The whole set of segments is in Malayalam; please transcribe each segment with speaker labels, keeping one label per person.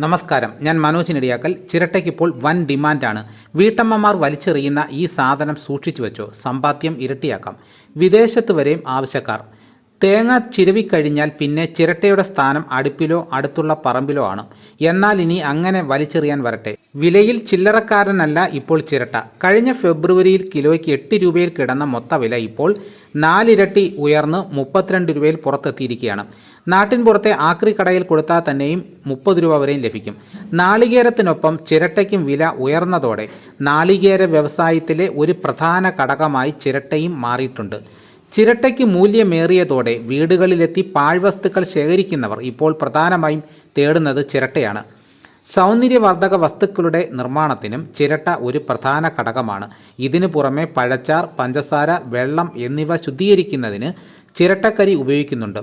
Speaker 1: നമസ്കാരം. ഞാൻ മനോജ് നെടിയാക്കൽ. ചിരട്ടയ്ക്കിപ്പോൾ വൻ ഡിമാൻഡാണ്. വീട്ടമ്മമാർ വലിച്ചെറിയുന്ന ഈ സാധനം സൂക്ഷിച്ചു വെച്ചോ? സമ്പാദ്യം ഇരട്ടിയാക്കാം. വിദേശത്ത് വരെയും ആവശ്യക്കാർ. തേങ്ങ ചിരവിക്കഴിഞ്ഞാൽ പിന്നെ ചിരട്ടയുടെ സ്ഥാനം അടുപ്പിലോ അടുത്തുള്ള പറമ്പിലോ ആണ്. എന്നാൽ ഇനി അങ്ങനെ വലിച്ചെറിയാൻ വരട്ടെ. വിലയിൽ ചില്ലറക്കാരനല്ല ഇപ്പോൾ ചിരട്ട. കഴിഞ്ഞ ഫെബ്രുവരിയിൽ കിലോയ്ക്ക് എട്ട് രൂപയിൽ കിടന്ന മൊത്ത വില ഇപ്പോൾ നാലിരട്ടി ഉയർന്ന് മുപ്പത്തിരണ്ട് രൂപയിൽ പുറത്തെത്തിയിരിക്കുകയാണ്. നാട്ടിൻ പുറത്തെ ആക്രി കടയിൽ കൊടുത്താൽ തന്നെയും മുപ്പത് രൂപ വരെയും ലഭിക്കും. നാളികേരത്തിനൊപ്പം ചിരട്ടയ്ക്കും വില ഉയർന്നതോടെ നാളികേര വ്യവസായത്തിലെ ഒരു പ്രധാന ഘടകമായി ചിരട്ടയും മാറിയിട്ടുണ്ട്. ചിരട്ടയ്ക്ക് മൂല്യമേറിയതോടെ വീടുകളിലെത്തി പാഴ്വസ്തുക്കൾ ശേഖരിക്കുന്നവർ ഇപ്പോൾ പ്രധാനമായും തേടുന്നത് ചിരട്ടയാണ്. സൗന്ദര്യവർദ്ധക വസ്തുക്കളുടെ നിർമ്മാണത്തിനും ചിരട്ട ഒരു പ്രധാന ഘടകമാണ്. ഇതിനു പുറമെ പഴച്ചാർ പഞ്ചസാര വെള്ളം എന്നിവ ശുദ്ധീകരിക്കുന്നതിന് ചിരട്ടക്കരി ഉപയോഗിക്കുന്നുണ്ട്.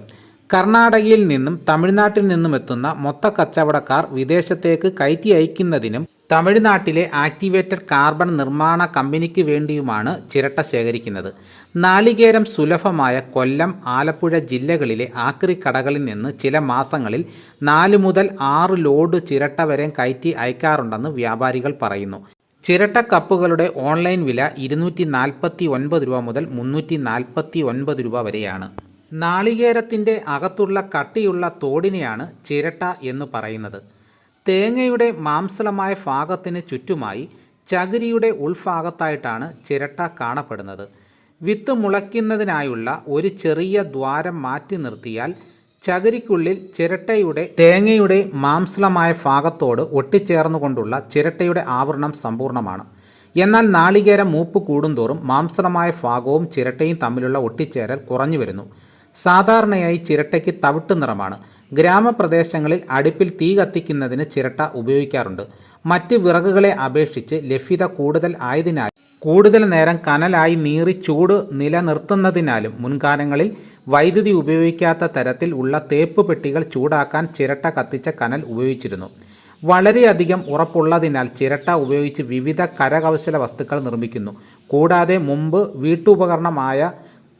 Speaker 1: കർണാടകയിൽ നിന്നും തമിഴ്നാട്ടിൽ നിന്നും എത്തുന്ന മൊത്ത കച്ചവടക്കാർ വിദേശത്തേക്ക് കയറ്റി അയക്കുന്നതിനും തമിഴ്നാട്ടിലെ ആക്ടിവേറ്റഡ് കാർബൺ നിർമ്മാണ കമ്പനിക്ക് വേണ്ടിയുമാണ് ചിരട്ട ശേഖരിക്കുന്നത്. നാളികേരം സുലഭമായ കൊല്ലം ആലപ്പുഴ ജില്ലകളിലെ ആക്രി കടകളിൽ നിന്ന് ചില മാസങ്ങളിൽ നാല് മുതൽ ആറ് ലോഡ് ചിരട്ട വരെ കയറ്റി അയക്കാറുണ്ടെന്ന് വ്യാപാരികൾ പറയുന്നു. ചിരട്ട കപ്പുകളുടെ ഓൺലൈൻ വില ഇരുന്നൂറ്റി നാൽപ്പത്തി ഒൻപത് രൂപ മുതൽ മുന്നൂറ്റി നാൽപ്പത്തി ഒൻപത് രൂപ വരെയാണ്. നാളികേരത്തിന്റെ അകത്തുള്ള കട്ടിയുള്ള തോടിനെയാണ് ചിരട്ട എന്ന് പറയുന്നത്. തേങ്ങയുടെ മാംസളമായ ഭാഗത്തിന് ചുറ്റുമായി ചകിരിയുടെ ഉൾഭാഗത്തായിട്ടാണ് ചിരട്ട കാണപ്പെടുന്നത്. വിത്ത് മുളയ്ക്കുന്നതിനായുള്ള ഒരു ചെറിയ ദ്വാരം മാറ്റി നിർത്തിയാൽ ചകിരിക്കുള്ളിൽ ചിരട്ടയുടെ തേങ്ങയുടെ മാംസളമായ ഭാഗത്തോട് ഒട്ടിച്ചേർന്നുകൊണ്ടുള്ള ചിരട്ടയുടെ ആവരണം സമ്പൂർണമാണ് എന്നാൽ നാളികേരം മൂപ്പ് കൂടുന്തോറും മാംസളമായ ഭാഗവും ചിരട്ടയും തമ്മിലുള്ള ഒട്ടിച്ചേരൽ കുറഞ്ഞു വരുന്നു. സാധാരണയായി ചിരട്ടയ്ക്ക് തവിട്ട് നിറമാണ്. ഗ്രാമപ്രദേശങ്ങളിൽ അടുപ്പിൽ തീ കത്തിക്കുന്നതിന് ചിരട്ട ഉപയോഗിക്കാറുണ്ട്. മറ്റ് വിറകുകളെ അപേക്ഷിച്ച് ലഭ്യത കൂടുതൽ ആയതിനാൽ കൂടുതൽ നേരം കനലായി നീറി ചൂട് നിലനിർത്തുന്നതിനാലും മുൻകാലങ്ങളിൽ വൈദ്യുതി ഉപയോഗിക്കാത്ത തരത്തിൽ ഉള്ള തേപ്പ് പെട്ടികൾ ചൂടാക്കാൻ ചിരട്ട കത്തിച്ച കനൽ ഉപയോഗിച്ചിരുന്നു. വളരെയധികം ഉറപ്പുള്ളതിനാൽ ചിരട്ട ഉപയോഗിച്ച് വിവിധ കരകൗശല വസ്തുക്കൾ നിർമ്മിക്കുന്നു. കൂടാതെ മുമ്പ് വീട്ടുപകരണമായ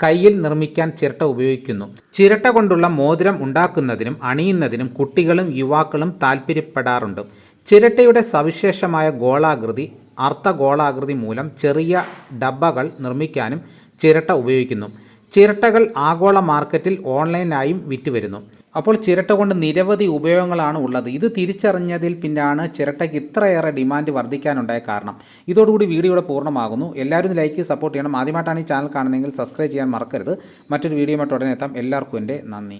Speaker 1: കയ്യിൽ നിർമ്മിക്കാൻ ചിരട്ട ഉപയോഗിക്കുന്നു. ചിരട്ട കൊണ്ടുള്ള മോതിരം ഉണ്ടാക്കുന്നതിനും അണിയുന്നതിനും കുട്ടികളും യുവാക്കളും താൽപ്പര്യപ്പെടാറുണ്ട് ചിരട്ടയുടെ സവിശേഷമായ ഗോളാകൃതി അർത്ഥഗോളാകൃതി മൂലം ചെറിയ ഡബ്ബകൾ നിർമ്മിക്കാനും ചിരട്ട ഉപയോഗിക്കുന്നു. ചിരട്ടകൾ ആഗോള മാർക്കറ്റിൽ ഓൺലൈനായും വിറ്റുവരുന്നു. അപ്പോൾ ചിരട്ട കൊണ്ട് നിരവധി ഉപയോഗങ്ങളാണ് ഉള്ളത്. ഇത് തിരിച്ചറിഞ്ഞതിൽ പിന്നാണ് ചിരട്ടയ്ക്ക് ഇത്രയേറെ ഡിമാൻഡ് വർദ്ധിക്കാനുണ്ടായ കാരണം. ഇതോടുകൂടി വീഡിയോയുടെ പൂർണമാകുന്നു. എല്ലാവരും ലൈക്ക് സപ്പോർട്ട് ചെയ്യണം. ആദ്യമായിട്ടാണ് ഈ ചാനൽ കാണുന്നതെങ്കിൽ സബ്സ്ക്രൈബ് ചെയ്യാൻ മറക്കരുത്. മറ്റൊരു വീഡിയോ ഉടനെ എത്താം. എല്ലാവർക്കും എന്റെ നന്ദി.